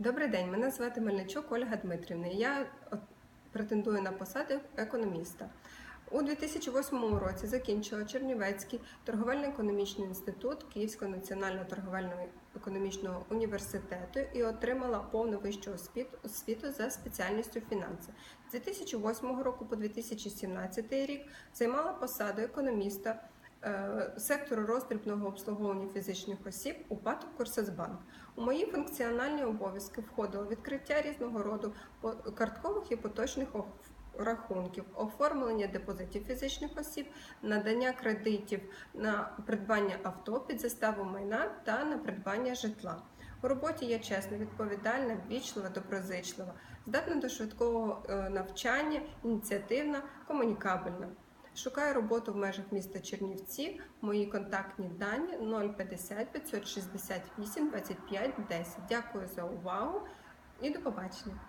Добрий день, мене звати Мельничук Ольга Дмитрівна. Я претендую на посаду економіста. У 2008 році закінчила Чернівецький торговельно-економічний інститут Київського національного торговельно-економічного університету і отримала повну вищу освіту, за спеціальністю фінанси. З 2008 року по 2017 рік займала посаду економіста сектору роздрібного обслуговування фізичних осіб у ПАТ «Курсацбанк». У мої функціональні обов'язки входило відкриття різного роду карткових і поточних рахунків, оформлення депозитів фізичних осіб, надання кредитів на придбання авто під заставу майна та на придбання житла. У роботі я чесна, відповідальна, ввічлива, доброзичлива, здатна до швидкого е, навчання, ініціативна, комунікабельна. Шукаю роботу в межах міста Чернівці. Мої контактні дані 050 568 25 10. Дякую за увагу і до побачення.